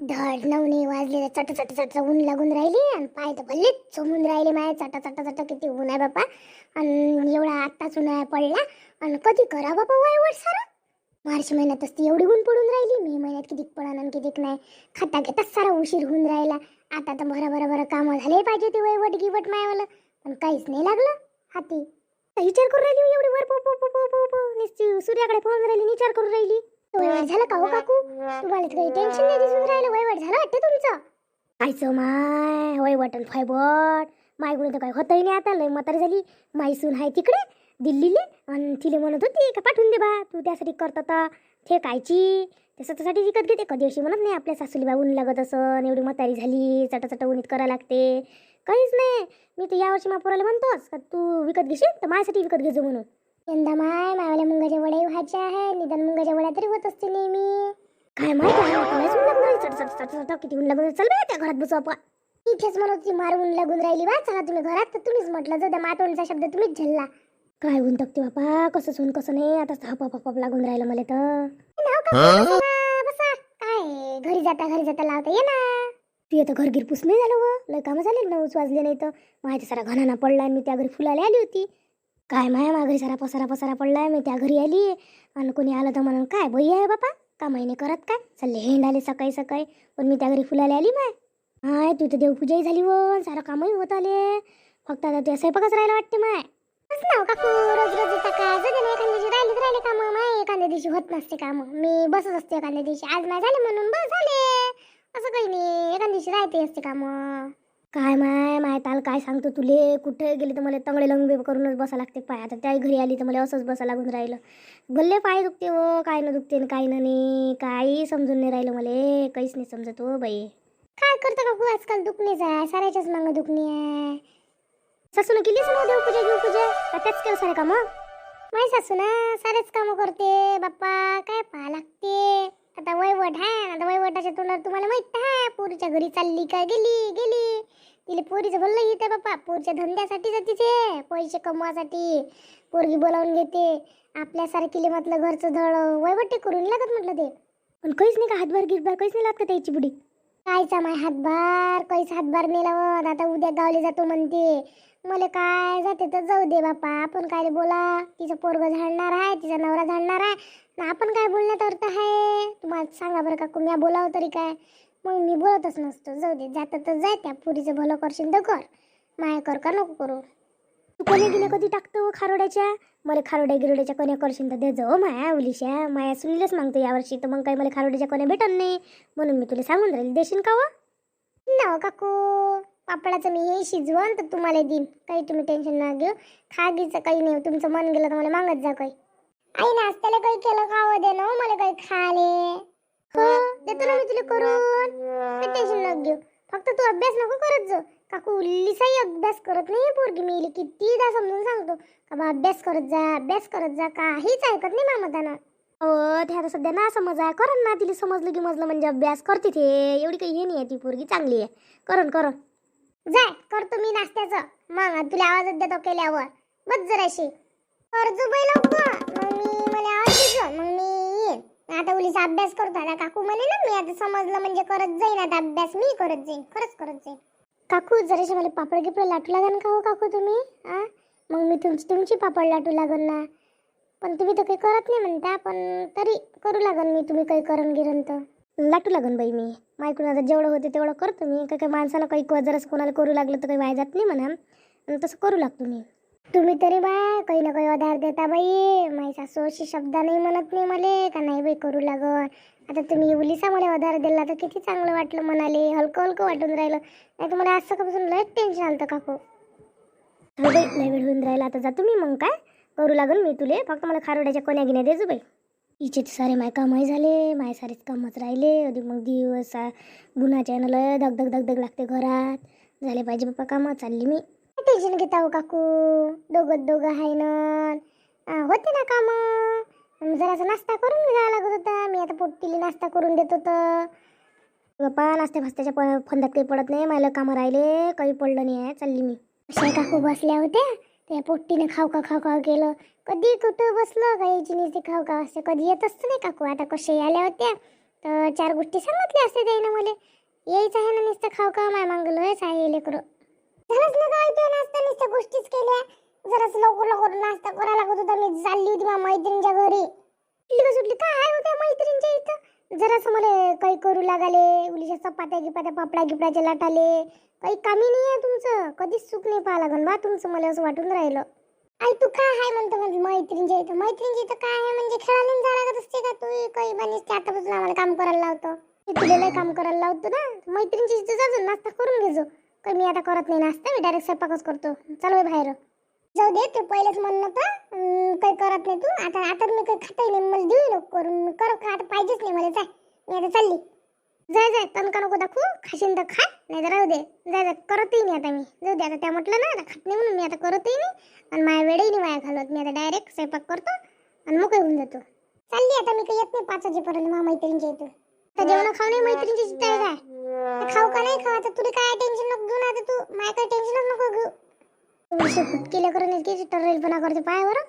धड नवने वाजले चट चट चट ऊन लागून राहिली आणि पाय तर भल्लेच चोमून राहिले माय. चटा चटा चटा किती ऊन आहे बापा. आणि एवढा आत्ताच उन्हाळा पडला आणि कधी करा बापा वायवट सारा? मार्च महिन्यातच ती एवढी ऊन पडून राहिली मे महिन्यात कितीक पडा आणि कितीक नाही. खाता घेताच सारा उशीर होऊन राहिला. आता तर बरं बरं बरं कामं झाले पाहिजे ते वयवट गिवट मायवालं. पण काहीच नाही लागलं हाती. विचार करून राहिली एवढी वर पो पो पो पो पो सूर्याकडे पाहून राहिली विचार करून राहिली. वयवट झालं का हो काकू? तुम्हाला तर काही टेन्शन नाही दिसून राहिलं. वयवट झालं वाटतं तुमचं? कायचं माय वयवट आणि फायबट मायकडून तर काही होतही नाही आता. लय म्हातारी झाली. माई सून आहे तिकडे दिल्लीले. आणि तिले म्हणत होती का पाठवून दे बा. तू त्यासाठी करता तर ते कायची. ते स्वतःसाठी विकत घेते. कधी अशी म्हणत नाही आपल्या सासूली बा ऊन लागत असं एवढी म्हातारी झाली चटा उन्हीत करा लागते. काहीच नाही. मी तर यावर्षी मापुराला म्हणतोस का तू विकत घेशील? तर माझ्यासाठी विकत घेजो म्हणून. यंदा माय मावाल्या मुंगाच्या वड्या व्हायच्या आहे निदान मुंगाच्या वड्या तरी होत असते नेहमी. काय माहिती चट चट चट चट किती राहिली. चल त्या घरात बसू आपण. इथेच म्हणत होती मारून लागून राहिली बा. चला तुम्ही घरात तर तुम्हीच म्हटलं द्या मातोंडचा शब्द तुम्हीच झल्ला. काय ऊन तकते बापा कसं सून कसं नाही आता हप हप हप लागून राहिलं मला तर. बसा काय घरी जाता घरी जाता लावता ये ना. तू आता घर गिरपूस नाही झालं व. लय कामं झाले नऊच वाजले नाही तर. माझ्या सारा घनाना पडला आणि मी त्या घरी फुलाला आली होती. काय माया माघरी सारा पसारा पसारा पडलाय मी त्या घरी आली आणि कोणी आलं तर म्हणून काय बई आहे बापा? का महिने करत काय? चालले हेंड आले सकाळी सकाळी. पण मी त्या घरी फुलाला आली माय. हाय तू तर देवपूजाही झाली व. सारं कामही होत आले. फक्त आता तुझ्या स्वयंपाकच राहायला वाटते माय. बस ना काकू. रोज रोज येता काय जग ना एखाद्या दिवशी राहिले राहिले कामं. माय एखाद्या दिवशी होत नसते काम. मी बसत असते एखाद्या दिवशी. आज नाही झाले म्हणून बस झाले. असं काही नाही. एखाद्या दिवशी राहते असते काम. काय माय माय ताल काय सांगतो तुले? कुठे गेले तर मला तंगडे लंगडे करूनच बसा लागते. पाय आता त्याही घरी आली तर मला असंच बसा लागून राहिलं. गल्ले पाय दुखते व काय न दुखते न काय न नाही. काही समजून नाही राहिलं मला काहीच नाही समजत हो बाई. काय करतं काकू आजकाल दुखणेच आहे साऱ्याच्याच मागं दुखणी आहे. सासून केलीच ना देवपूजा देवपूजा? का त्याच केलं सारे कामं? माय सासू ना सारेच कामं करते बाप्पा काय पाहा लागते. आता वयवट हा आता वयवटाच्या तोंडावर तुम्हाला माहीत हा पोरीच्या घरी चालली काय गेली गेली. तिला पोरीचं भल्लं येते बाप्पा पोरीच्या धंद्यासाठी जाते ते पैसे कमवासाठी. पोरगी बोलावून घेते आपल्यासारखीले म्हटलं घरचं धड वयवटे करून लागत म्हटलं ते. पण काहीच नाही का हातभार गिरभार काहीच नाही लागत का त्याची बुडी कायचा माय हातभार काहीच हातभार नाही लावत आता उद्या गावले जातो म्हणते. मला काय जाते तर जाऊ दे बापा आपण काय बोला. तिचं पोरग झाडणार आहे तिचा नवरा झाडणार आहे. ना आपण काय बोलण्यात अर्थ आहे. तुम्हाला सांगा बरं का मी बोलावं तरी काय? मग मी बोलतच नसतो. जाऊ दे जातं तर जाय त्या पुरीचं भलं करशील तर कर. माय कर का नको करू? तू कोणी कधी टाकतो हो खारोड्याच्या? मला खारोड्या गिरोड्याच्या कोण्या करशील तर दे जाऊ हो माया उलिशा माया सुनीलच मागतो यावर्षी तर मग काही मला खारोड्याच्या कोण्या भेटत नाही. म्हणून मी तुला सांगून राहील देशील का व ना काकू पापडाचं मी हे शिजवण तर तुम्हाला देईन. काही तुम्ही टेन्शन ना घेऊ. खागीचं काही नाही तुमचं मन गेलं तर मला मागत जा काही. आई नाश्त्याला काही केलं खावं दे ना हो? मला काही खाले हो देतो ना मी तुला करून. टेन्शन न घेऊ. फक्त तू अभ्यास नको करत जा काकू लिसाही अभ्यास करत नाही पोरगी मी कितीदा समजून सांगतो. का बा अभ्यास करत जा अभ्यास करत जा. काहीच ऐकत नाही मामताना हो ते आता सध्या ना समज आहे. करण ना तिला समजलं की मजलं म्हणजे अभ्यास करते ते. एवढी काही हे नाही आहे ती पोरगी. चांगली आहे. करण करण. जाय करतो मी नाश्त्याचं. मग तुला आवाज देतो केल्यावर. बस जराशी कर्ज बैल मग मी मला आवाज देतो मग मी येईन. आता उलीचा अभ्यास करतो. आता समजलं म्हणजे करत जाईन आता अभ्यास मी करत जाईन खरंच करत जाईन. काकू जराशी मला पापड गिपड लाटू लागन का हो काकू तुम्ही? आ? मग मी तुमची तुमची पापड लाटू लागन ना. पण तुम्ही तर काही करत नाही म्हणता पण तरी करू लागन मी तुम्ही काही करण गिरण तर. लाटू लागन बाई मी. मायकडून आता जेवढं होते तेवढं करतो मी. काही काही माणसाला काही क- कोणाला करू लागलं तर काही वाया जात नाही म्हणा. आणि तसं करू लागतो मी. तुम्ही तरी बा काही ना काही आधार देता बाई. माझी सासू अशी शब्द नाही म्हणत नाही मले का नाही बाई करू लागल आता तुम्ही उलिसा मला आधार दिला तर किती चांगलं वाटलं म्हणाले. हलकं हलकं वाटून राहिलं. नाही तर मला आज सकाळपासून लय टेन्शन आलं काकू. हो बाई लय वेळ होऊन राहिला. आता जातो मी मग काय? करू लागन मी तुले. फक्त मला खारोड्याच्या कोण्या गिन्या देजो बाई. इचे सारे माय कामही झाले माय सारेच कामच राहिले. अधिक मग दिवस गुन्हाच्या यानं लय धग धग धग धग लागते घरात. झाले पाहिजे बाप्पा कामं चालली मी. टेन्शन घेता हो काकू. दोघं दोघं आहे ना. होते ना कामं. जरासा नाश्ता करून घ्यावा लागत होता. मी आता पोट्टीला नाश्ता करून देत होतं. बाप्पा नाश्त्या फास्त्याच्या प फंदात काही पडत नाही. मला कामं राहिले. काही पडलं नाही आहे. चालली मी. अशा काकू बसल्या होत्या. त्या पोट्टीने खाऊ का खाऊ खाऊ केलं. कधी कुठं बसलं काही नुसते खाऊ का असते कधी येत असतं नाही काकू. आता कसे आल्या होत्या. तर चार गोष्टी सांगितल्या असते त्याईनं मला. यायचं आहे ना नुसतं खाऊ का माय मागलोयच आहे लेकरं. झालंच ना काय ते नाश्ता नुसत्या गोष्टीच केल्या. जरास लवकर लवकर नाश्ता करायला लागत होता मी चालली होती माझ्या मैत्रिणीच्या घरी. सुटली सुटली काय होत्या मैत्रिणीच्या इथं? जरासं मला काही करू लागाले उलीच्या चपात्या गिपात्या पापडा गिपडाचे लाटाले. काही कमी नाही आहे तुमचं कधीच सुख नाही पाहा लागन बा तुमचं मला असं वाटून राहिलं. आई तू काय आहे म्हणतो म्हणजे मैत्रिणीच्या इथं? मैत्रिणीच्या इथं काय आहे म्हणजे खेळायला नाही जायला लागत असते का तू? काही बानीस ते आतापासून आम्हाला काम करायला लावतो. मी तुला लय काम करायला लावतो ना. मैत्रिणीच्या इथं जाजो नाश्ता करून घेजो तर मी आता करत नाही नाश्ता मी डायरेक्ट स्वयंपाकच करतो. चालू आहे बाहेर. जाऊ दे तू पहिलेच म्हणणं होतं काही करत नाही तू. आता आता मी काही खाताही नाही मला देऊ नको करून. कर खा आता पाहिजेच नाही मला जाय मी आता चालली. जाय जाय तनका नको दाखवू. खाशीन तर खा नाही तर राहू दे. जाय जाय करतही नाही आता मी. जाऊ दे आता त्या म्हटलं ना आता खात नाही म्हणून मी आता करतही नाही. आणि माझ्या वेळही नाही वाया घालवत. मी आता डायरेक्ट स्वयंपाक करतो आणि मोकळी होऊन जातो. चालली आता मी काही येत नाही पाच वाजेपर्यंत माझ्या मैत्रिणीच्या इथं आता जेवण खाऊ नाही मैत्रिणीची चित्त आहे. काय खाऊ का नाही खाऊ? आता तुला काय टेन्शन नको घेऊ ना आता तू. माझ्या टेन्शनच नको घेऊ. केलं करून इतकी टरेलपणा करते पाय बरं